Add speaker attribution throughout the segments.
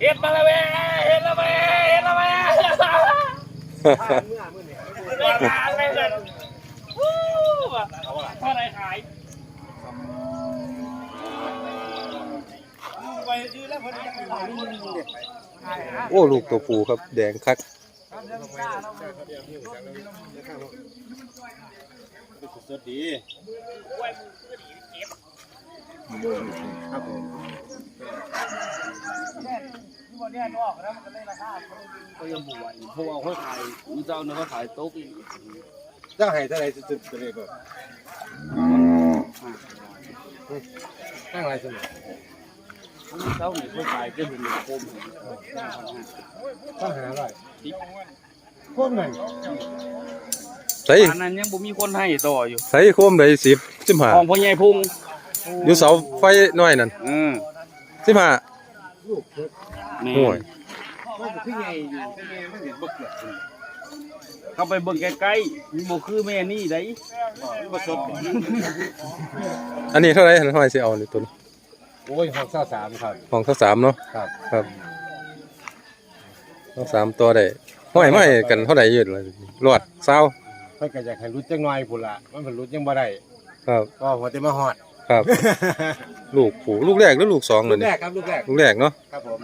Speaker 1: เฮ็ดมาแล้วแม่เฮ็ดแล้วแม่เฮ็ดแล้วแม่ได้ขายไปเลยวู้ว่ะเท่าไหรขายไปซื้อแล้วพอดี
Speaker 2: โอ้ลูกตัวผู้ครับ แดงคัก
Speaker 3: สดดี
Speaker 1: ก็ยังบวชเพราะว่าเขาขายมีเจ้าเนี่ยเขาขายโต๊ะอีก
Speaker 3: จ้างให้เท่าไหร่สุดๆไปเลยบ่ตั้งอะไรสนุก
Speaker 1: เจ้าเนี่ยเขาขายเป็นหนึ่งโคม
Speaker 3: ตั้งหาอะไรโคตรหนึ่ง
Speaker 2: ใส่
Speaker 1: อันนั้นยังบ่มีคนให้ต่ออยู่
Speaker 2: ใส่โคมได้สิบสิบห้า
Speaker 1: ของพ่อใหญ่พุง
Speaker 2: อยู่เสาไฟน้อยนั่น
Speaker 1: อืม
Speaker 2: สิบห้า
Speaker 1: แม่
Speaker 2: โอ้ย
Speaker 3: พี่ใหญ่อยู่พี่ใหญ่ไม่เห็นบ่เกิด
Speaker 1: เข้าไปเบิ่งใกล้ๆมีบ่คือแม่นี่ได้
Speaker 3: บ่สด
Speaker 2: อันนี้เท่าไหรอันห้อยสิเอานี่ตัวนี้
Speaker 3: โอ้ยหกเศร้าสามครับ
Speaker 2: ของข้าวสามเนาะ
Speaker 3: ครับ
Speaker 2: ครับข้าวสามตัวได้ห้อยไม่กันเท่าไหร่ยืดเลยรอดเศร้า
Speaker 3: เพิ่นก็อยากให้รู้จักหน่อยพุ่นล่ะมันเพิ่นรู้ยังบ่ได้
Speaker 2: ครับ
Speaker 3: ก็หัวแต่มาฮอด
Speaker 2: ครับ ลูกผูลูกแรกหรือลูกสองเล
Speaker 3: ลู
Speaker 2: ย
Speaker 3: ก
Speaker 2: นี่
Speaker 3: แรกครับลูกแรก
Speaker 2: ลูกแรกเนาะ
Speaker 3: ครับผม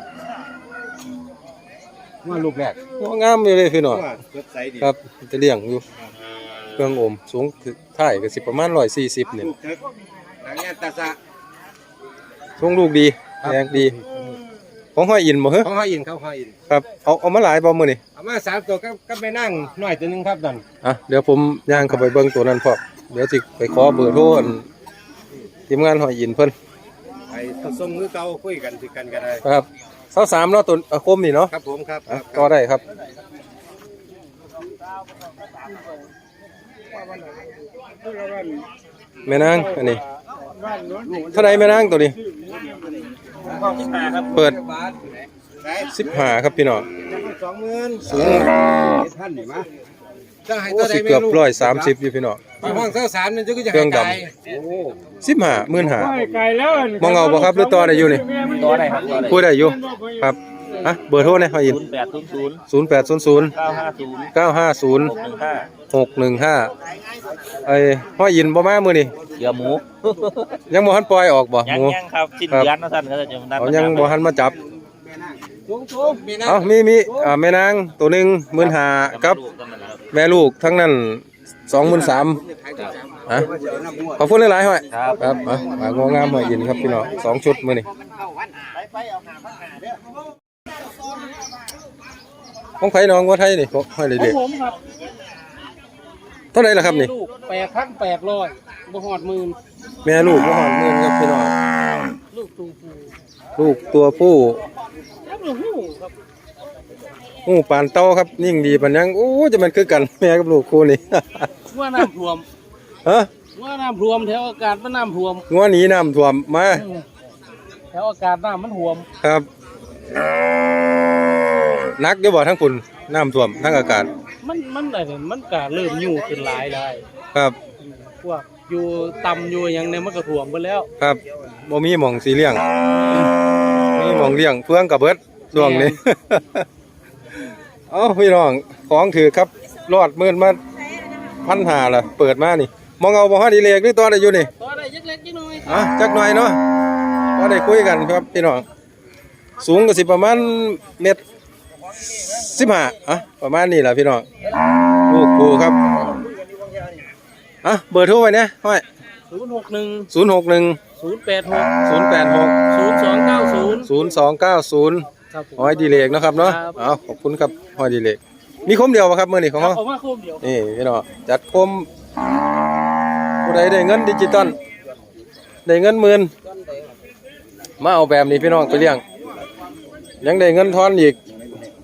Speaker 3: ว่าลูกแรก
Speaker 2: โอ้งามอยู่เลยพี่น้อง
Speaker 3: ว่าสดใสดี
Speaker 2: ครับจะเลี้ยงอยู่เครื่องอมสูงคือถ่ายก็สิประมาณร้อยสี่สิบเนี่ย
Speaker 3: ลูกเถิกหลังงานตาสะ
Speaker 2: ช่วงลูกดีแรงดี ของห้อยอินบ่เหรอ
Speaker 3: ของห้อยอินครับห้อยอิน
Speaker 2: ครับเอาเอามาหลายบ่มื้อนี่
Speaker 3: เอามาสามตัวก็ก็ไปนั่งหน่อยตัวหนึงครับนั่น
Speaker 2: อะเดี๋ยวผมย่างเข้าไปเบิ่งตัวนั้นพร้อมเดี๋ยวสิไปขอเบอร์โทรอัน ทีมงานห้อยอินเพิ่น
Speaker 3: ไปส่งมือเก่าคุยกันสิกันก็ได้
Speaker 2: ครับ23เนาะตัวอาคมนี่เนาะ
Speaker 3: ครับผมครับ
Speaker 2: อะก็ได้ครับแม่นางอันนี้เท่าไรแม่นางตัวนี้เปิดสิบห้าครับพี่น้อง
Speaker 3: สองหมื่น
Speaker 2: สูง
Speaker 3: ท่านนี่มา จะให้
Speaker 2: โอ้
Speaker 3: ตัวใด
Speaker 2: สิ
Speaker 3: ไม่
Speaker 2: เกือบ
Speaker 3: รู้
Speaker 2: ร้อยสามสิบอยู่พี่น้อง
Speaker 3: ไปห้องเส้าสารนั่นจะก็จะ
Speaker 2: เครื่องดำ
Speaker 3: ให้ไกลโอ้
Speaker 2: สิบห้าหมื่นห้า
Speaker 1: ไกลแล้ว
Speaker 2: มองเอาบ่ครับหรือต่อได้อยู่นี่
Speaker 1: ตัวไหนครับตัวไหน
Speaker 2: พูดได้อยู่ครับอะเบอร์โทรเนี่ยพอยิน
Speaker 1: 0800
Speaker 2: ศูนย์แปดศูนย์ศูนย์
Speaker 1: 950
Speaker 2: เก้าห้าศูนย์
Speaker 1: 615
Speaker 2: หกหนึ่งห้าไอ้พ่อยินบ่มามือนี่
Speaker 1: เดี๋ยวหมู
Speaker 2: ยังบ่ทันปล่อยออกบ่
Speaker 1: ยั
Speaker 2: ห
Speaker 1: ง
Speaker 2: มู
Speaker 1: ยังครับสิ้น
Speaker 2: ครับ
Speaker 1: เดือนนะท่านก็จะนัด
Speaker 2: เอายังบ่ทันมาจับ
Speaker 3: สูงสูงมีนะ
Speaker 2: เอามีมีอ่าแม่นางตัวหนึ่งหมื่นห้ากับ แม่ลูกทั้งนั้นสองหมื่นสามอะขอบคุณหลายๆห้อยครับอะฝากงองามหอยอินครับพี่น้องสองชุดมือนี่ของไผ่น้องว่าไทยนี่ห้อยเด็ก
Speaker 4: ผมครับ
Speaker 2: ๆเท่าไหร่ล่ะครับนี่
Speaker 4: ลูกแปดพันแปดร้อยบ่หอดหมื่น
Speaker 2: แม่ลูกว่าหอมเงินครับพี่น้อง
Speaker 4: ลูกตูฟู
Speaker 2: ลูกตัวผู้
Speaker 4: แล้วลูก หูครับ
Speaker 2: หูปานเต้าครับยิ่งดีปันยังโอ้จะมันคือกันแม่กับลูกคู่นี่
Speaker 4: ว่าน้ำท่วม
Speaker 2: ฮะ
Speaker 4: ว่าน้ำท่วมแถวอากาศมันน้ำท่วม
Speaker 2: งัวหนีน้ำท่วมมา
Speaker 4: แถวอากาศน้ำมันท่วม
Speaker 2: ครับ นักเดี๋ยวบอกทั้งฝุ่นน้ำท่วมทั้งอากาศ
Speaker 4: มันมันอะไรเนี่ยมันก็เริ่มอยู่ขึ้นหลายได้
Speaker 2: ครับ
Speaker 4: พวกอยู่ต่ำอยู่อย่างเนี้มันก็ท่วมไปแล้ว
Speaker 2: ครับบ่มีหม่องสีเลี้ยงมีหม่องเลี้ยงเพื่องกับเบิด ช่วงนี้ เอ้าพี่น้องของถือครับรอดหมื่นมาพันหาล่ะ เปิดมานี่ มองเอาบ่ฮอดอีเลกหรือตัวได้อยู่นี่
Speaker 4: ตัวอะไรเล็กๆน้อย
Speaker 2: อะจักหน่อยเนาะก็ได้คุยกันครับพี่น้องสูงก็สิประมาณเมตรสิบห้าอะประมาณนี้แหละพี่น้องลูกกูครับอะเบอร์โทรไว้เนี่ยห้อย
Speaker 4: ศูนย์หกหนึ่ง
Speaker 2: ศูนย์หกหนึ่ง
Speaker 4: ศูนย์แปดหก
Speaker 2: ศูนย์แปดหก
Speaker 4: ศูนย์สองเก้าศูนย์
Speaker 2: ศูนย์สองเก้าศูนย์
Speaker 4: ครับผม
Speaker 2: ห้อยดีเลกเนาะครับเนาะ
Speaker 4: ครับ
Speaker 2: เอาขอบคุณครับห้อยดีเลกมีคมเดียวป่ะครับมื่อนี้ของ
Speaker 4: ครับ
Speaker 2: เขา
Speaker 4: เอามาโคมเดียว
Speaker 2: นี่พี่น้องจัดคมผู้ใดได้เงินดิจิตอลได้เงินหมื่นมาเอาแบบนี้พี่น้องไปเลี้ยง ยังได้เงินทอนอีก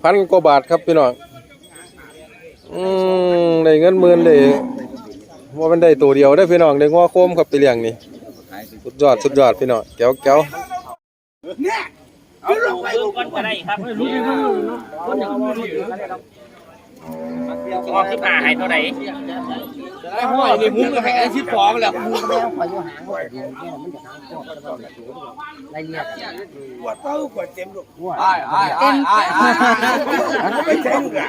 Speaker 2: พันกว่าบาทครับพี่น้องอืมได้เงินหมื่นเลยว่ามันได้ตัวเดียวได้อพี่น้องได้ง้อโคมครับไปเลี้ยงนี่สุดยอดสุดยอดพี่น้องแก้วแก้ว
Speaker 1: เอาลูกเบิ่งก่อนก็ได้ครับ
Speaker 4: รู้ดีมากเลยเนาะคนอย่างเอามาดี
Speaker 2: อ
Speaker 5: พอขึ้นมาให้เท่าไหร่
Speaker 4: ไอ้ห้อยนี่มุ้งให้ไอ้ที่ฟองแล้ว
Speaker 6: ไอ้ไอ้ไอ้ไอ้ไม่เจ๊งอะ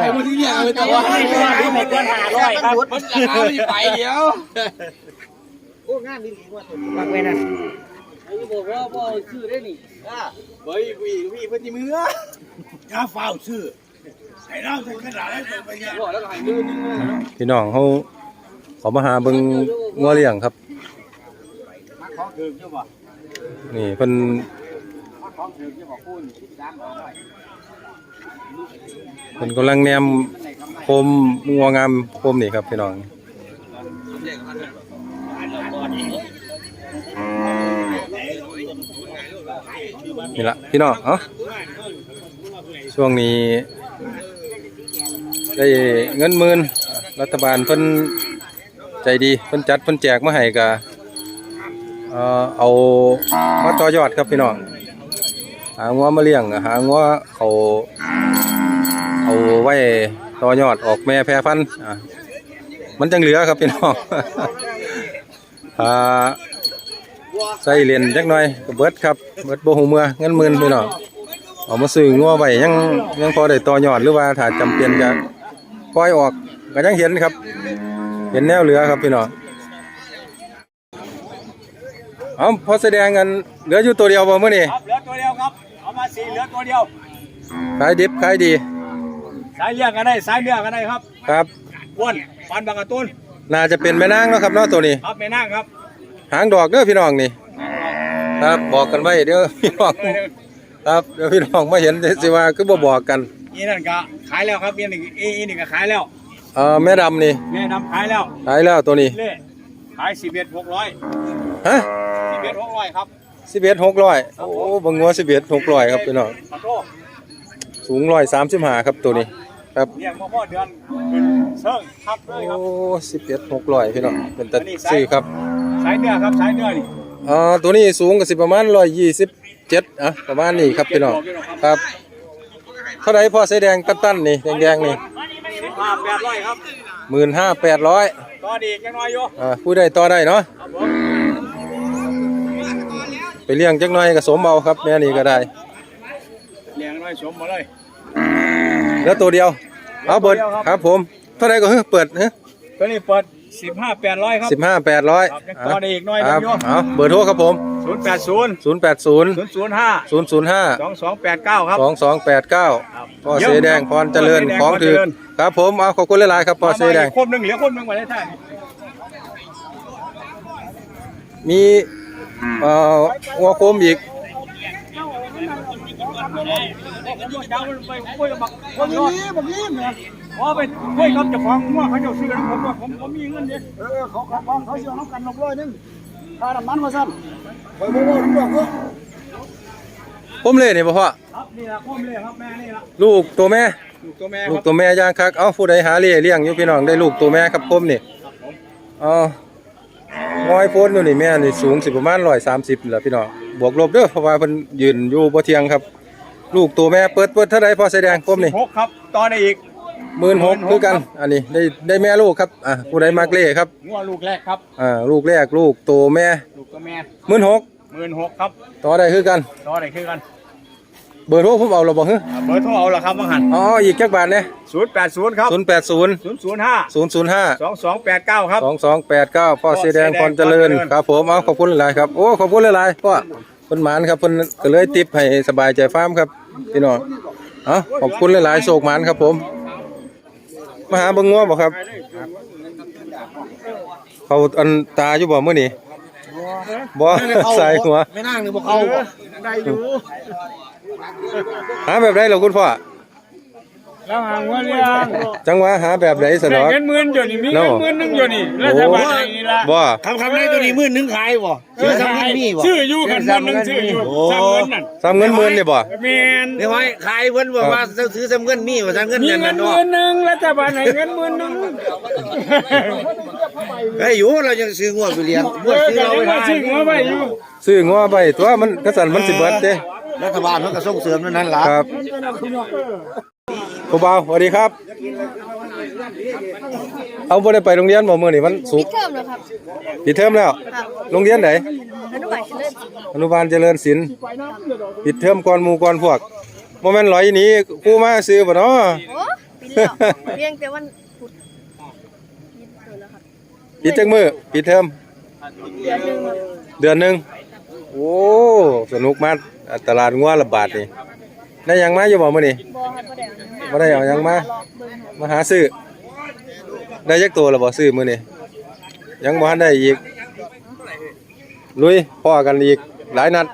Speaker 4: ไอ้มันที่เนี่ยเอาแต่ว่า
Speaker 5: ให้เงินให้เงินห้าร้อยครับ
Speaker 4: มันจะเอาไปเดียว
Speaker 5: มัก ไว้นั่น
Speaker 4: เฮ้ยวีวีเพิ่นสิมือ
Speaker 6: ถ้าเฝ้าซื้อไอ้เราจะขนาดนั้นไปเนี่ย
Speaker 4: แล้วก็ให้มือนึง
Speaker 2: พี่น้องเขาเขามาหาเบิ่งงัวเลี้ยงครับ
Speaker 6: ของถึงใช่ป่ะ
Speaker 2: นี่เพิ่น
Speaker 6: ของถึงใช่ป่ะคุณที่ร้านบอกไว้
Speaker 2: เพิ่นกำลังแนมโคมงัวงามโคมนี่ครับพี่น้อง นี่ละพี่น้องเอ้าช่วงนี้ ได้เงินหมื่นรัฐบาลเพิ่นใจดีเพิ่นจัดเพิ่นแจกมาให้ก็เอ่อเอามาต่อยอดครับพี่น้องหางัวมาเลี้ยงหางัวเขาเอาไว้ต่อยอดออกแม่แพร่พันธุ์มันจังเหลือครับพี่น้องอ่า ใส่เหรียญจักหน่อยก็เบิดครับเบิดบ่หูเมื่อเงินหมื่นพี่น้องเอามาซื้องัวไว้ยังยังพอได้ต่อยอดหรือว่าถ้าจำเป็นก็ปล่อยออกก็ยังเห็นครับ เห็นแนวเหลือครับพี่น้องเอาพอแสดงกันเหลืออยู่ตัวเดียวบ่มื้อนี้
Speaker 5: ครับเหลือตัวเดียวครับเอามาสี่เหลือตัวเดียว
Speaker 2: ขายดิบขายดี
Speaker 5: สายเลี้ยงกันได้สายเนื้อกันได้ครับ
Speaker 2: ครับ
Speaker 5: อ้วนฟันบางกระตุ้น
Speaker 2: น่าจะเป็นแม่นางเนาะครับเนาะตัวนี้
Speaker 5: ครับแม่นั่งครับ
Speaker 2: หางดอกเด้อพี่น้องนี่ ครับบอกกันไว้เด้อพี่น้องครับเดี๋ยวพี่น้องมาเห็นสิว่าคือบ่บอกกัน
Speaker 5: อีนั่นก็ขายแล้วครับอีนี่อีอีนี่ก็ขายแล้ว
Speaker 2: เอ่อแม่ดำนี่
Speaker 5: แม่ดำขายแล้ว
Speaker 2: ขายแล้วตัวนี้
Speaker 5: เล่ขายสิบเอ็ดหกร้อย
Speaker 2: ฮะ
Speaker 5: สิบเอ็ดหกร้อยครับ
Speaker 2: 11 600โอ้เบังงัว11 600ครับพี่น้อง
Speaker 5: ขอโทษ
Speaker 2: สูง135ครับตัวนี้ครับ
Speaker 5: เลี้ยงมาพ่อเดือนเป็นเชิงครับเลยครับ
Speaker 2: โอ้สิบเอ็ดหกร้อยพี่น้องเป็นตัดซื้อครับ
Speaker 5: สายเนื้อครับสายเนื้อนี่
Speaker 2: อ่าตัวนี้สูงกับสิประมาณร้อยยี่สิบเจ็ดอะประมาณนี้ครับพี่น้องครับเท่าไหรพ่อใส่แดงตั้นๆนี่แดงๆนี่
Speaker 5: สิบห้าแปดร้อยครับ
Speaker 2: หมื่นห้าแปดร้อย
Speaker 5: ต่อดีอีกยังน้อยอยู่
Speaker 2: อ่าผู้ใดต่อได้เนาะ
Speaker 5: ครับผม
Speaker 2: ไปเลี้ยงจักหน่อยก็สมเอาครับแม่นี่ก็ได้
Speaker 5: เลี้ยงน้อยสมมาเลย
Speaker 2: แล้วตัวเดียวเอาเบิดครับผม เท่าไหรก็เฮ้ยเปิดเฮ้ย
Speaker 5: ตัวนี้เปิด สิบห้าแปดร้อยครับ
Speaker 2: สิบห้าแปดร้อย
Speaker 5: ครับยังต่อได้อีกหน่อย
Speaker 2: ครับ
Speaker 5: เดียว
Speaker 2: เอาเบอร์โทรครับผม
Speaker 5: ศูนย์แปดศูนย์
Speaker 2: ศูนย์แปดศูนย์
Speaker 5: ศูนย์ศูนย์ห้า
Speaker 2: ศูนย์ศูนย์ห้า
Speaker 5: สองสองแปดเก้าครับ
Speaker 2: สองสองแปดเก้า
Speaker 5: ครับ
Speaker 2: พ่อเสแดงพรเจริญของถือครับผมเอาขอบคุณหลายๆครับพ่อเสแดง
Speaker 5: คมหนึ่งเหลือคมหนึ่งไว้ได้ท่าน
Speaker 2: มีเอ่อหัวโคมอีก
Speaker 5: ผมมีผมมีเนี่ยพอไปคุยกับเจ้าของว่าเขาจะซื้อนะผมว่าผมผมมีเงินเยอะ
Speaker 6: เออเขาเขาเขาเขาเชื่อน้ำกันหกร้อยนึงค่าน้ำมันมาสั่นไปโม่โม่ทุกอย่างก็
Speaker 2: ผมเลยนี่บ่พ่อ
Speaker 5: ครับนี่ละคมเลยครับแม่นี่ละ
Speaker 2: ลูกตัวแม่
Speaker 5: ลูกตัวแม่
Speaker 2: ลูก
Speaker 5: ครับ
Speaker 2: ตัวแม่ย่างคักเอ้าผู้ใดหาเลี้ยเลี้ยงอยู่พี่น้องได้ลูกตัวแม่ครับผมนี่อ๋อน้อยโพนอยู่นี่แม่นี่สูงสิประมาณ130นี่แหละพี่น้องบวกลบเด้อเพราะว่าเพิ่นยืนอยู่บ่เที่ยงครับ ลูกตัวแม่เปิดเปิดเท่าใดพ่อแสดงผมนี่
Speaker 5: หกครับต่อได้อีก
Speaker 2: 16,000คือกัน อันนี้ได้ได้แม่ลูกครับ อะผู้ใดมักเล่ครับ
Speaker 5: งัวลูกแรกครับ
Speaker 2: อ่าลูกแรกลูกตัวแม่
Speaker 5: ลูกตัวแม่
Speaker 2: 16,000
Speaker 5: หมื่นหกครับ
Speaker 2: ต่อได้คือกัน
Speaker 5: ต่อได้คือกัน
Speaker 2: เบอร์โทรผมเอาแล้วบ่ฮึ
Speaker 5: เบอร์โทรเอาละครับมังหัน
Speaker 2: อ๋ออีกจักบาทเนี่ย
Speaker 5: ศูนย์แปดศูนย์ครับ
Speaker 2: 080
Speaker 5: ศูนย์ศูนย์ห้า
Speaker 2: 005
Speaker 5: สองสองแปดเก้าครับ
Speaker 2: สองสองแปดเก้าพ่อ
Speaker 5: พ่อ
Speaker 2: เสอแดง
Speaker 5: เสอแดง
Speaker 2: พรเจริญ
Speaker 5: พรเจริญ
Speaker 2: ครับผมเอาขอบคุณหลายๆครับ โอ้ขอบคุณหลายๆพ่อเพิ่นหมานครับเพิ่นก็เลยติปให้สบายใจฟาร์มครับพี่น้องเอาขอบคุณหลายๆโศกหมานครับผม มาหาเบิ่งงัวบ่ครับ เขาอันตาอยู่บ่มื้อนี้บ่ใส่หัว
Speaker 6: ไม่นั่งหรือบอกเขาได้อยู่
Speaker 2: หาแบบใดล่ะคุณพ่อ
Speaker 5: แล้วหางว่าเลี้ยง
Speaker 2: จังหวะหาแบบใดสนอก
Speaker 5: เงินหมื่นอยู่นี่มี
Speaker 2: เนาะ
Speaker 5: เงินหมื่นหนึงอยู่นี่รัฐบาลให้นี่ละ
Speaker 2: บ่
Speaker 6: คำคำในตัวนี้มื่นนึงขายบ่ซื้อทำเงินมีบ่
Speaker 5: ชื่ออยู่กันหมื่นหนึงชื่ออยู่สามเงินนั่น
Speaker 2: ซ้ำเงินหมื่นนี่บ่
Speaker 5: แมน
Speaker 6: เดี๋ยวไว้ขายเพิ่นบอกว่าซื้อทำเงินมีบ่ทำเงิน
Speaker 5: มี
Speaker 6: เงิน
Speaker 5: เงิ
Speaker 6: นั่
Speaker 5: น
Speaker 6: น
Speaker 5: ห
Speaker 6: เนาะ
Speaker 5: มื่นหนึงรัฐบาลให้เงินหมื่นหนึง
Speaker 6: เฮ้ยอยู่เรายังซื้องวดไปเลี้ยงง
Speaker 5: เอ
Speaker 6: วด
Speaker 5: อ
Speaker 6: ซื้อ
Speaker 5: แต่
Speaker 6: เรา
Speaker 5: ยัง
Speaker 6: ไป
Speaker 5: ว่าชื่อหัวไปอยู่
Speaker 2: ซื้องัวไปตัวมันกระสันมันสิเบิดเด้
Speaker 6: รัฐบาลมันก็ส่งเสริมนั่นล่ะ
Speaker 2: ครับ ครูบาวสวัสดีครับ เอาบ่ได้ไปโรงเรียนบ่มื้อนี้วันศุ
Speaker 7: ปิ
Speaker 2: ก
Speaker 7: ด
Speaker 2: ร์
Speaker 7: เทอมแล้วครับ
Speaker 2: ปิดเทอมแล้ว
Speaker 7: ครับ
Speaker 2: โรงเรียนไหน
Speaker 7: อนุบาลเฉลิมศรี
Speaker 2: อนุบาลเจริญศิลป์ปิดเทอมก่อนหมู่ก่อนพวกบ่แม่นร้อยหนี้ครูมาซื้อบ่เนาะ
Speaker 7: โอ้ปิดแล้วเรียงแต่วันพุธปิดเทอมแล้วครับ
Speaker 2: ปิดจังมื้อปิดเทอม
Speaker 7: เดือนหนึงครับ
Speaker 2: เดือนหนึงโอ้ สนุกมากอะตลาดงัวระบาดนี่ ได้หยังมาอยู่บ่มื้อนี้
Speaker 7: บ่ครับบ่ได้เอาหยังมา
Speaker 2: บ่ได้เอาหยังมา
Speaker 7: เลาะเบิ่งครับ
Speaker 2: มาหาซื้อได้จักตัวแล้วบ่ซื้อมื้อนี้ยังบ่ทันได้อีกลุยพ่อกันอีกหลายนัด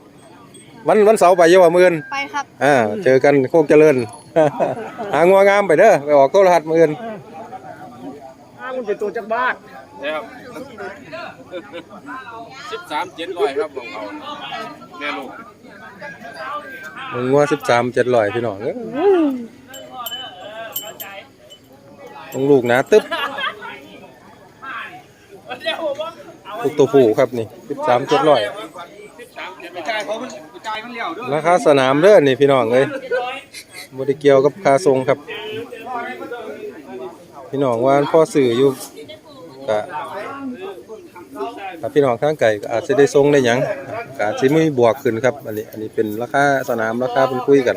Speaker 2: วันวันเสาร์ไปอยู่บ่มื้ออื่น
Speaker 7: ไปครับ
Speaker 2: อ่าเจอกันโคกเจริญ หางัวงามไปเด้อไปออกโทรทัศน์มื้ออื่น
Speaker 5: อ้ามันเป็นตัวจักบ้าน
Speaker 8: นะครับสิบสามเจ็ดร้อยครับของเขาแม่ลูก
Speaker 2: มึงงัว13 700พี่น้องต้องลูกนะตึ๊บลูกตัวผู้ครับนี่13 700
Speaker 5: ไปจ่ายเจ่ายมันเลี้ย
Speaker 2: ราคาสนามเด้อนี่พี่น้องเอ้ยบ่ได้เกียวกับคาทรงครับ พี่น้องว่าพ่อสื่ออยู่ก็ถ้าพี่น้องทางไกลก็อาจจะได้ทรงได้ยัง ก็อาจสิมีบวกขึ้นครับ อันนี้ อันนี้เป็นราคาสนามราคาเพิ่นคุยกัน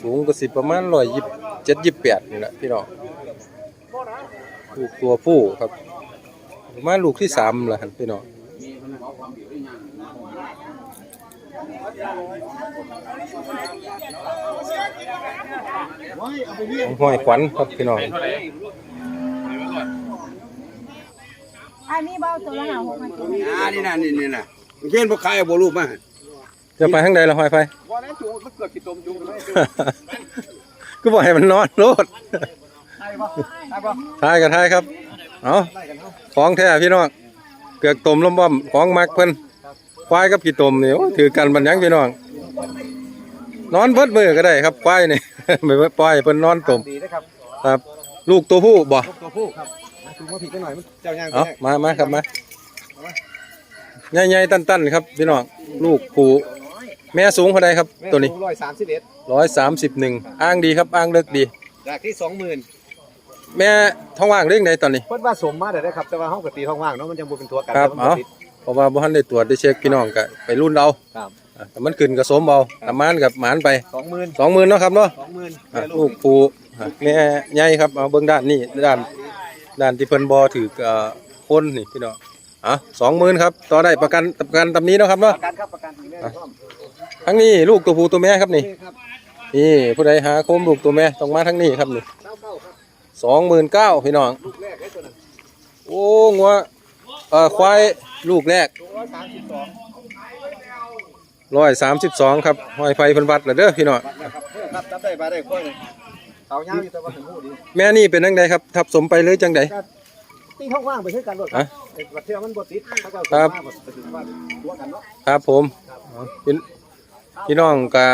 Speaker 2: สูงก็สิประมาณ127 28นี่แหละพี่น้องลูกตัวผู้ครับประมาณลูกที่สามละพี่น้องของห้อยขวัญครับพี่น้อง
Speaker 7: อันนี้เบาตัวละหา6,000ตัว
Speaker 6: อ่านี่น่ะนี่นี่น่ะเช่นบ่ขายเอาบ่รูปมา
Speaker 2: จะไปข้างใดละห้อยไฟ
Speaker 5: ว่าแล้วจูมันเกิดกี่ตมจูเลย
Speaker 2: ก็บอกให้มันนอนโลด
Speaker 5: ใช่ปะใช่ปะ
Speaker 2: ทายกันทายครับ เอาของแท้พี่น้อง เกือกตมล้มบ่อมของมักเพิ่นควายกับกี่ตมนี่โอ้ถือกันบันยังพี่น้อง นอนเบิดมือก็ได้ครับควายนี่ไม่เบิดปล่อยเพิ่นนอนตม
Speaker 5: ดีนะครับ
Speaker 2: ครับ ลูกตัวผู้บ่
Speaker 5: ตัวผู้ครับ จูมาผิดกันหน่อยมันเจ้าย่าง
Speaker 2: เอามามาครับมาใหญ่ๆตันๆครับพี่น้องลูกผู้แม่สูงเท่าใดครับตัวนี้
Speaker 5: ร้อยสามสิบเอ็ด
Speaker 2: ร้อยสามสิบหนึ่งอ้างดีครับอ้างเลิกดี
Speaker 5: จากที่สองหมื่น
Speaker 2: แม่ท้องว่างเรื่องใดตอนนี้
Speaker 5: เพิ่นว่าสมมาได้ได้ครับ แต่ว่าห้องกตีห้องว่างเนาะมันยังบ่เป็นตัวกัน
Speaker 2: ครับ
Speaker 5: แต่มัน
Speaker 2: เอา
Speaker 5: ติด
Speaker 2: เพราะว่าบ่ทันได้ตรวจได้เช็คพี่น้องก็ไปรุ่นเอา
Speaker 5: ครับ
Speaker 2: อะแต่มันขึ้นกับสมเอาประมาณกับหมานไป
Speaker 5: สองหมื่น
Speaker 2: สองหมื่นเนาะครับเนาะ
Speaker 5: สองหมื่น
Speaker 2: อะลูกปูอะแม่ใหญ่ครับเอาเบิ่งด้านนี้ด้าน ด้านที่เพิ่นบ่ถือเอ่อคนนี่พี่น้องอะสองหมื่นครับต่อได้ประกันประกันตำนี้เนาะครับ
Speaker 5: ป
Speaker 2: เนาะ
Speaker 5: ระกันครับประกันทีแม่พร้อม
Speaker 2: ทั้งนี้ลูกตัวผู้ตัวแม่ครับนี่
Speaker 5: นี่ครับ
Speaker 2: นี่ผู้ใดหาโคมลูกตัวแม่ต้องมาทั้งนี้ครับนี่
Speaker 5: เก้าเก้าครับ
Speaker 2: สองหมื่นเก้าพี่น้อง
Speaker 5: ลูกแรกไอ้ตัวนั้น
Speaker 2: โอ้งัวเอ่อควายลูกแรก
Speaker 5: ตัวร้อยสามสิบสอง
Speaker 2: ร้อยสามสิบสองครับห้อยไฟเพิ่นวัดแล้วเด้อพี่น้อง
Speaker 5: นะครับเพื่อครับจับได้มาได้ค่อยเลย เขายาวอยู่แต่ว่าถึงหูดี
Speaker 2: แม่นี่เป็นจังใดครับทับสมไปเลยจังใด
Speaker 5: ตีห้องว่างไปใช้กันรถ
Speaker 2: อะ
Speaker 5: ไอ้บัดเที่ยวมันบ่ติดเขาก็
Speaker 2: ครับ
Speaker 5: มาบ่ถึงว่าตัวกันเนาะ
Speaker 2: ครับผมเอาพี่พี่น้องก็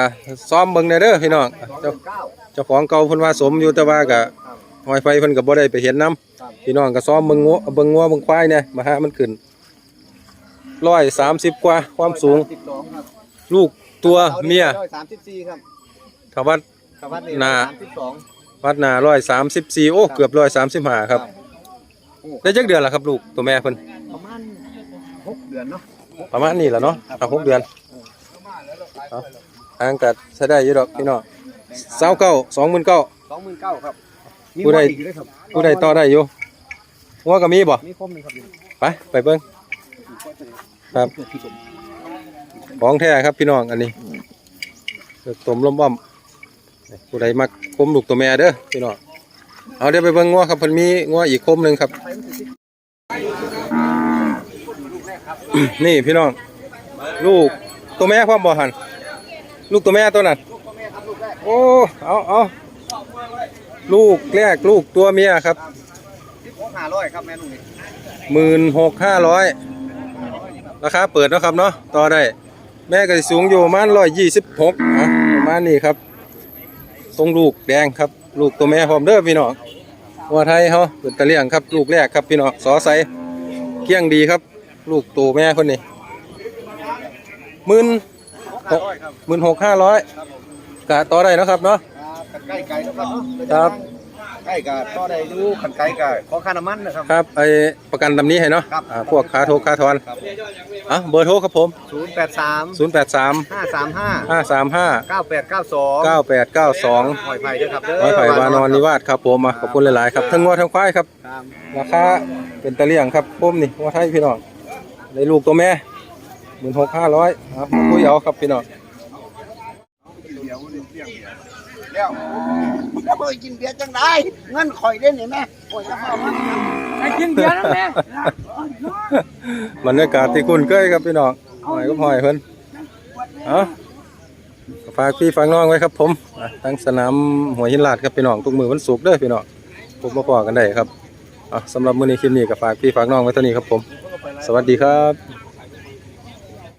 Speaker 2: ซ้อมเบิ่งแหน่เด้อพี่น้องเจ้า
Speaker 5: เก้า
Speaker 2: เจ้าของเก่าเพิ่นว่าสมอยู่แต่ว่าก็ห้อยไฟเพิ่นก็บ่ได้ไปเห็นนํ
Speaker 5: ครับ
Speaker 2: พี่น้องก็ซ้อมเบิ่งงัวเบิ่งงัวเบิ่งควายเนี่ยมาหามันขึ้น130กว่าความสูง
Speaker 5: สิบสองครับ
Speaker 2: ลูกตัวเมีย
Speaker 5: ร้อยสามสิบสี่ครับ
Speaker 2: ถ้าวั ด
Speaker 5: สวัสดี
Speaker 2: หน้า
Speaker 5: สามสิบสอง
Speaker 2: วัดหน้า134โอ้เกือบ135ครับได้จักเดือนละครับลูกตัวแม่เพิ่น
Speaker 5: ประมาณหกเดือนเนาะ
Speaker 2: ประมาณนี้แหละเนาะอะหกเดือนเอาทางกัดใช้ได้อยู่ดอกพี่น้องเศร้าเก้าสองหมื่นเก้า
Speaker 5: สองหมื่นเก้าครับมี
Speaker 2: ผู้ใด
Speaker 5: หัวอีกด้วยครับ
Speaker 2: ผู้ใดต่อได้อยู่หัวก็มีบ่
Speaker 5: มีคมหนึ่งครับ
Speaker 2: ไปไปเบิ้งครับของแท้ครับพี่น้องอันนี้เลือกต้มลมบ้อม ผู้ใดมักคมลูกตัวแม่เด้อพี่น้องเอาเดี๋ยวไปเบิ้งงัวครับเพิ่นมีงัวอีกคมหนึ่งครับ นี่พี่น้องลูกตัวแม่พร้อมบ่หันลูกตัวแม่ตัวนั้นโอ้เอาเอาลูกแรกลูกตัวเมียครับ
Speaker 5: หกห้าร้อยครับแม่ลุงนี่
Speaker 2: หมื่นหกห้าร้อยราคาเปิดนะครับเนาะต่อได้ แม่ก็สูงอยู่ประมาณร้อยยี่สิบหกอะประมาณนี้ครับ ทรงลูกแดงครับ ลูกตัวแม่พร้อมเด้อพี่น้องวัวไทยเขาเปิดตะเลียงครับ ลูกแรกครับพี่น้องสอใสเกี้ยงดีครับ ลูกตัวแม่คนนี้หมื่นหกหมื่นหกห้าร้อยกะต่อได้เนาะครับเนาะ
Speaker 6: ขันไก่ไก่นะครับเนาะ
Speaker 2: ครับ
Speaker 6: ไก่กับต่อได้อยู่ขันไก่กับขอค่าน้ำมันนะครับ
Speaker 2: ครับไอประกันตำนี้ให้เนาะ
Speaker 6: ครับ
Speaker 2: อ่าพวกค่าโทรค่าทอน
Speaker 6: ครับ
Speaker 2: อะเบอร์โทรครับผม
Speaker 6: ศูนย์แปดสาม
Speaker 2: 083
Speaker 6: ห้าสามห้า
Speaker 2: 535
Speaker 6: เก้าแปดเก้าสอง
Speaker 2: 9892
Speaker 6: หอยไผ่ด้วยครับเด้อ
Speaker 2: ร้อยไผ่วานอนนิวาสครับผมอะขอบคุณหลาย ๆ ครับทั้งงัวทั้งควายครับ
Speaker 6: ครับ
Speaker 2: ราคาเป็นตะเลี่ยงครับผมนี่งัวไทยพี่น้องในลูกตัวแม่หมื่นหกห้าร้อยครับมาคุยเอาครับพี่น้อง
Speaker 6: แล้วมึงจะไปกินเบียร์จังได้เงินข่อยได้ไหนแม่ข่อยจะเข้ามา
Speaker 5: ไอ้กินเบียร์นั่นแหละ
Speaker 2: บรรยากาศที่คุ้นเคยครับพี่น้องหอยก็หอยเพิ่นเอาฝากพี่ฝากน้องไว้ครับ ผมอะทั้งสนามหัวหินลาดครับพี่น้องทุกมือวันศุกร์เด้อพี่น้องพบมาพอกันได้ครับอะสำหรับมื้อนี้คลิปนี้ก็ฝากพี่ฝากน้องไว้เท่านี้ครับผม สวัสดีครับ